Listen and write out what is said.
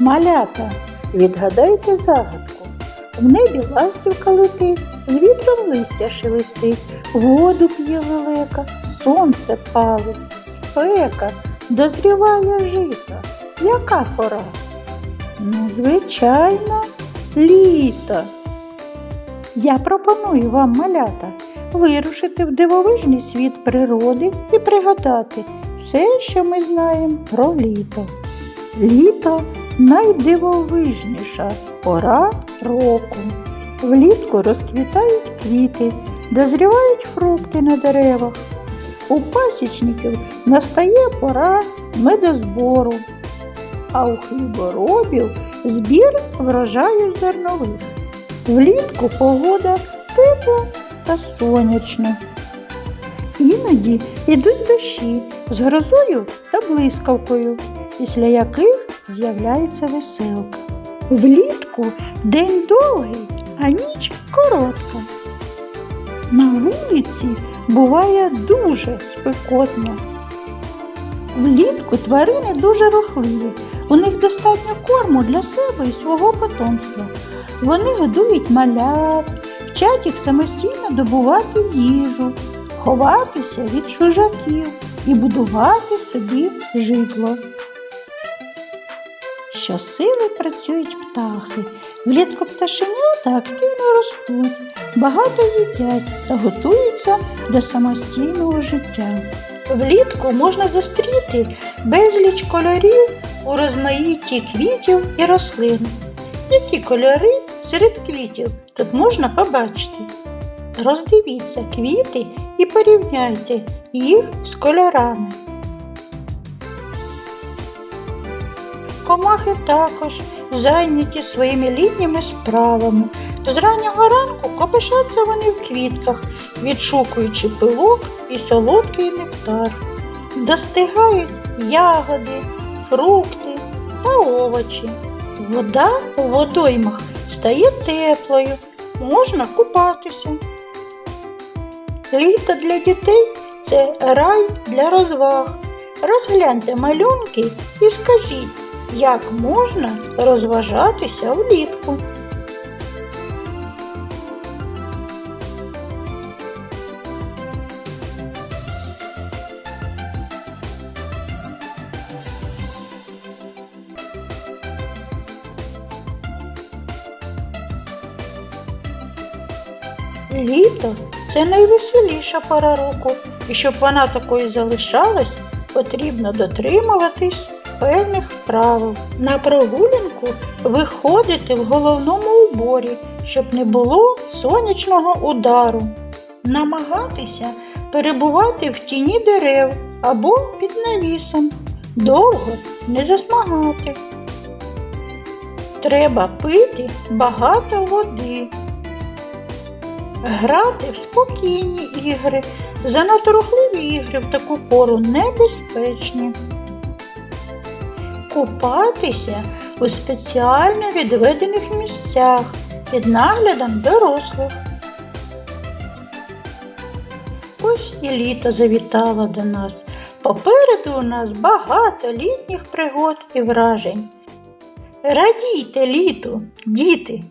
Малята, відгадайте загадку. В небі ластівка летить, з вітром листя шелестить, воду п'є лелека, сонце палить, спека, дозріває жито. Яка пора? Ну, звичайно, літо. Я пропоную вам, малята, вирушити в дивовижний світ природи і пригадати все, що ми знаємо про літо. Літо найдивовижніша пора року. Влітку розквітають квіти, дозрівають фрукти на деревах. У пасічників настає пора медозбору, а у хліборобів збір врожаю зернових. Влітку погода тепла та сонячна. Іноді йдуть дощі з грозою та блискавкою, після яких з'являється веселка. Влітку день довгий, а ніч коротка. На вулиці буває дуже спекотно. Влітку тварини дуже рухливі. У них достатньо корму для себе і свого потомства. Вони годують малят, вчать їх самостійно добувати їжу, ховатися від чужаків і будувати собі житло. Щосили працюють птахи. Влітку пташенята активно ростуть, багато їдять та готуються до самостійного життя. Влітку можна зустріти безліч кольорів у розмаїтті квітів і рослин. Які кольори серед квітів тут можна побачити? Роздивіться квіти і порівняйте їх з кольорами. Комахи також зайняті своїми літніми справами. З раннього ранку копишаться вони в квітках, відшукуючи пилок і солодкий нектар. Достигають ягоди, фрукти та овочі. Вода у водоймах стає теплою, можна купатися. Літо для дітей це рай для розваг. Розгляньте малюнки і скажіть, як можна розважатися влітку. Літо це найвеселіша пора року, і щоб вона такою залишалась, потрібно дотримуватись певних правил. На прогулянку виходити в головному уборі, щоб не було сонячного удару. Намагатися перебувати в тіні дерев або під навісом. Довго не засмагати. Треба пити багато води. Грати в спокійні ігри. Занадто рухливі ігри в таку пору небезпечні. Купатися у спеціально відведених місцях під наглядом дорослих. Ось і літо завітало до нас. Попереду у нас багато літніх пригод і вражень. Радійте літу, діти!